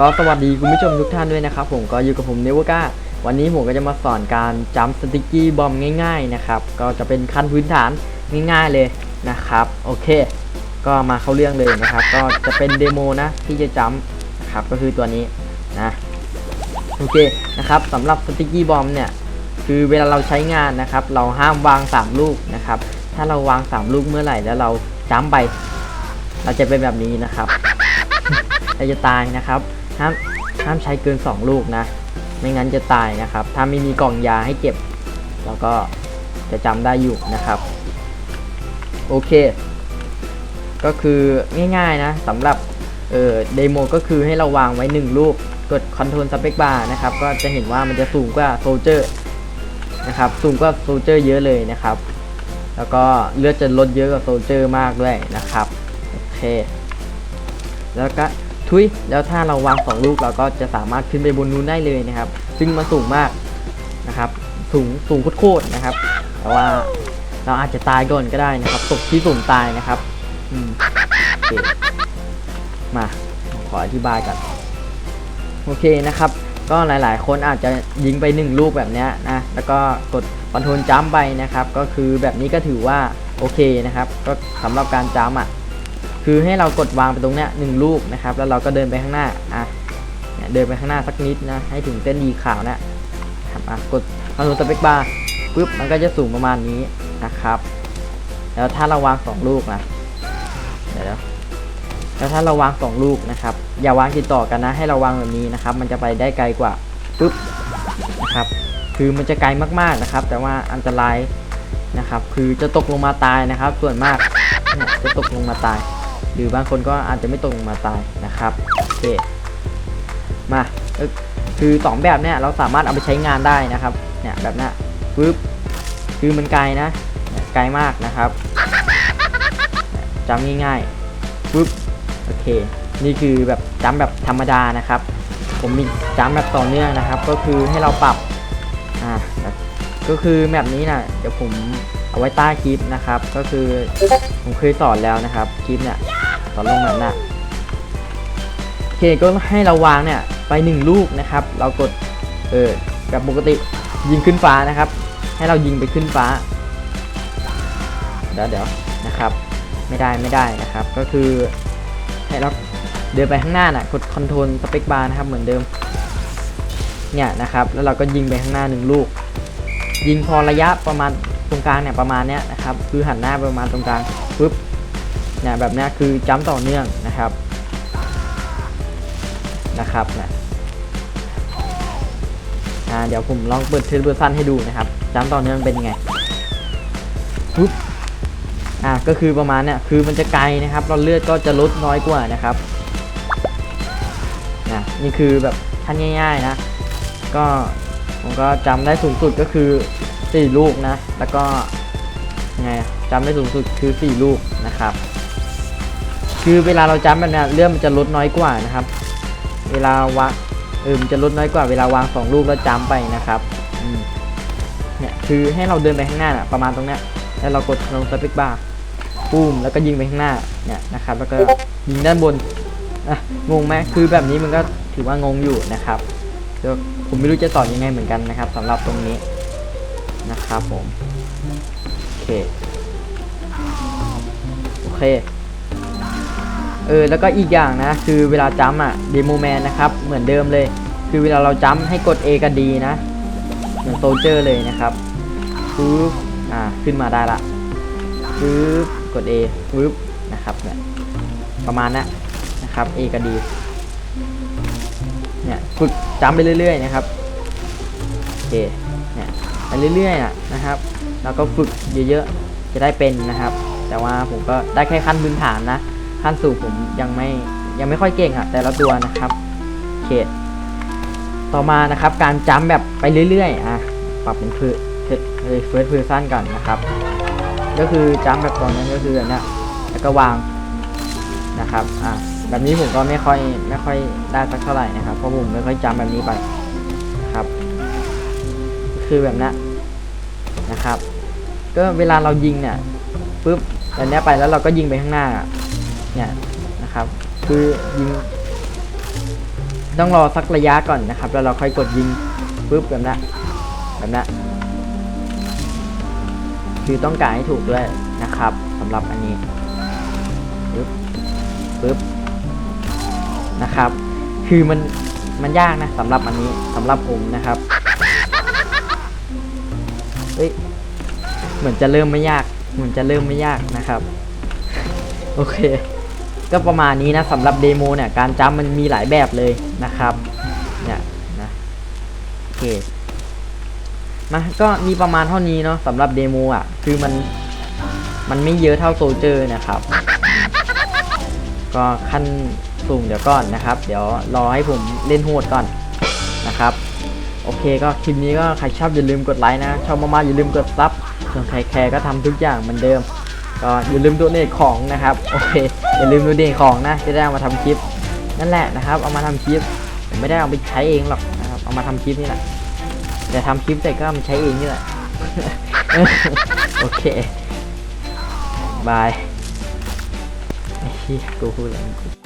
ก็สวัสดีคุณผู้ชมทุกท่านด้วยนะครับผมก็อยู่กับผมเนวก้าวันนี้ผมก็จะมาสอนการจัมสติกกี้บอมง่าย ๆนะครับ ก็จะเป็นขั้นพื้นฐานง่ายๆเลยนะครับโอเค ก็มาเข้าเรื่องเลยนะครับ ก็จะเป็นเดโมนะที่จะจัมนะครับก็คือตัวนี้นะโอเคนะครับสำหรับสติกกี้บอมเนี่ยคือเวลาเราใช้งานนะครับ เราห้ามวาง 3 ลูกนะครับ ถ้าเราวาง 3 ลูกเมื่อไหร่แล้วเราจัมไป เราจะเป็นแบบนี้นะครับเราจะตายนะครับ ห้ามห้ามใช้เกิน 2 ลูกนะ ไม่งั้นจะตายนะครับ ถ้าไม่มีกล่องยาให้เก็บเราก็จะจำได้อยู่นะครับ โอเค ก็คือง่ายๆนะสำหรับเอ่อเดโมก็คือให้เราวางไว้ 1 ลูก กดคอนโทรลสเปคบาร์นะครับ ก็จะเห็นว่ามันจะสูงกว่าโซเจอร์นะครับ สูงกว่าโซเจอร์เยอะเลยนะครับ แล้วก็เลือดจะลดเยอะกว่าโซเจอร์มากด้วยนะครับ โอเค แล้วก็ ทุยแล้วถ้าเราวางสองลูกเราก็จะสามารถขึ้นไปบนนู้นได้เลยนะครับ ซึ่งมันสูงมากนะครับ สูงสูงโคตรๆนะครับ แต่ว่าเราอาจจะตายก่อนก็ได้นะครับ ตกที่สูงตายนะครับอืมมาขออธิบายกันโอเคนะครับ ก็หลายๆ คนอาจจะยิงไปหนึ่งลูกแบบนี้นะ แล้วก็กดคอนโทรลจัมไปนะครับ ก็คือแบบนี้ก็ถือว่าโอเคนะครับ ก็สำหรับการจัมอะ คือให้เรากดวางไปตรงเนี้ยหนึ่งลูกนะครับ แล้วเราก็เดินไปข้างหน้าอะเดินไปข้างหน้าสักนิดนะให้ถึงเส้นดีขาวนะครับอะกดคอนโทรลสเปคบาร์ปุ๊บมันก็จะสูงประมาณนี้นะครับ แล้วถ้าเราวางสองลูกนะเดี๋ยวแล้วถ้าเราวางสองลูกนะครับ อย่าวางติดต่อกันนะ ให้เราวางแบบนี้นะครับ มันจะไปได้ไกลกว่าปุ๊บนะครับ คือมันจะไกลมากๆนะครับ แต่ว่าอันตรายนะครับ คือจะตกลงมาตายนะครับ ส่วนมากจะตกลงมาตาย หรือบางคนก็อาจจะไม่ตกลงมาตายนะครับโอเคมาคือสองแบบเนี่ยเราสามารถเอาไปใช้งานได้นะครับเนี่ยแบบนี้ปึ๊บคือมันไกลนะไกลมากนะครับเนี่ยจำง่ายๆปึ๊บโอเค นี่คือแบบจำแบบธรรมดานะครับ ผมมีจำแบบต่อเนื่องนะครับ ก็คือให้เราปรับอ่าก็คือแบบนี้นะเดี๋ยวผมเอาไว้ใต้คลิปนะครับ ก็คือผมเคยสอนแล้วนะครับคลิปเนี่ย ตอนลงนั้นน่ะโอเคก็ให้เราวางเนี่ยไปหนึ่งลูกนะครับ เรากดเออแบบปกติยิงขึ้นฟ้านะครับ ให้เรายิงไปขึ้นฟ้าเดี๋ยวเดี๋ยวนะครับ ไม่ได้ไม่ได้นะครับ ก็คือให้เราเดินไปข้างหน้าน่ะกดคอนโทรลสเปคบาร์นะครับเหมือนเดิมเนี่ยนะครับแล้วเราก็ยิงไปข้างหน้าหนึ่งลูก ยิงพอระยะประมาณตรงกลางเนี่ยประมาณเนี้ยนะครับคือหันหน้าประมาณตรงกลางปุ๊บ นี่ยแบบนี้คือจัมต่อเนื่องนะครับนะครับนี่ยอ่าเดี๋ยวผมลองเปิดเทสเบอร์ซันให้ดูนะครับจัมต่อเนื่องเป็นยังไงปุ๊บอ่าก็คือประมาณเนี่ยคือมันจะไกลนะครับเราเลือดก็จะลดน้อยกว่านะครับนะนี่คือแบบท่านง่ายๆนะก็ผมก็จำได้สูงสุดก็คือ4ลูกนะ แล้วก็ไงอะจำได้สูงสุดคือ 4 ลูกนะครับ คือเวลาเราจัมแบบเนี้ยเลื่อนมันจะลดน้อยกว่านะครับ เวลาวางเออมันจะลดน้อยกว่าเวลาวางสองลูกแล้วจัมไปนะครับเนี่ยคือให้เราเดินไปข้างหน้านะประมาณตรงเนี้ยแล้วเรากดลงสเปคบาร์ปุ้มแล้วก็ยิงไปข้างหน้าเนี่ยนะครับแล้วก็ยิงด้านบนอะงงไหมคือแบบนี้มันก็ถือว่างงอยู่นะครับเดี๋ยวผมไม่รู้จะสอนยังไงเหมือนกันนะครับสำหรับตรงนี้นะครับผมโอเคโอเค เออแล้วก็อีกอย่างนะ คือเวลาจัมอะเดโมแมนนะครับ เหมือนเดิมเลย คือเวลาเราจัมให้กด A กับ D นะ เหมือนโซเจอร์เลยนะครับปึ๊บอ่าขึ้นมาได้ละปึ๊บกด A ปึ๊บนะครับเนี่ยประมาณนั้นะครับ A กับ D เนี่ยฝึกจัมไปเรื่อยๆนะครับโอเคเนี่ยไปเรื่อยๆอะนะครับ แล้วก็ฝึกเยอะๆจะได้เป็นนะครับ แต่ว่าผมก็ได้แค่ขั้นพื้นฐานนะ ขั้นสูงผมยังไม่ยังไม่ค่อยเก่งอะแต่ละตัวนะครับเคต่อมานะครับ การจัมแบบไปเรื่อยๆอะปรับเป็นเพื่อเฟิร์สเพอร์ซันก่อนนะครับ ก็คือจัมแบบตอนนั้นก็คือแบบนี้แล้วก็วางนะครับอะแบบนี้ผมก็ไม่ค่อยไม่ค่อยได้สักเท่าไหร่นะครับเพราะผมไม่ค่อยจำแบบนี้ไปนะครับ คือแบบนี้นะครับ ก็เวลาเรายิงเนี่ยปุ๊บแบบนี้ไปแล้วเราก็ยิงไปข้างหน้า เนี่ยนะครับคือยิงต้องรอสักระยะก่อนนะครับ แล้วเราค่อยกดยิงปุ๊บแบบนั้นแบบนั้นคือต้องการให้ถูกด้วยนะครับสำหรับอันนี้ปึ๊บปึ๊บนะครับ คือมันมันยากนะสำหรับอันนี้สำหรับผมนะครับเฮ้ยเหมือนจะเริ่มไม่ยาก เหมือนจะเริ่มไม่ยากนะครับ โอเค ก็ประมาณนี้นะสำหรับเดโมเนี่ยการจัมมันมีหลายแบบเลยนะครับเนี่ยนะโอเคมาก็มีประมาณเท่านี้เนาะสำหรับเดโมอะคือมันมันไม่เยอะเท่าโซเจอร์นะครับ ก็ขั้นสูงเดี๋ยวก่อนนะครับ เดี๋ยวรอให้ผมเล่นโหดก่อนนะครับ โอเคก็คลิปนี้ก็ใครชอบอย่าลืมกดไลค์นะชอบมากๆอย่าลืมกดซับส่วนใครแคร์ก็ทำทุกอย่างเหมือนเดิม ก็อย่าลืมดูเนทของนะครับโอเคอย่าลืมดูเนทของนะจะได้เอามาทำคลิป นั่นแหละนะครับ เอามาทำคลิปผมไม่ได้เอาไปใช้เองหรอกนะครับเอามาทำคลิปนี่แหละแต่ทำคลิปแต่ก็เอามาใช้เองนี่แหละโอเคบายไอ้เฮ้ยกูพูดอะไรกู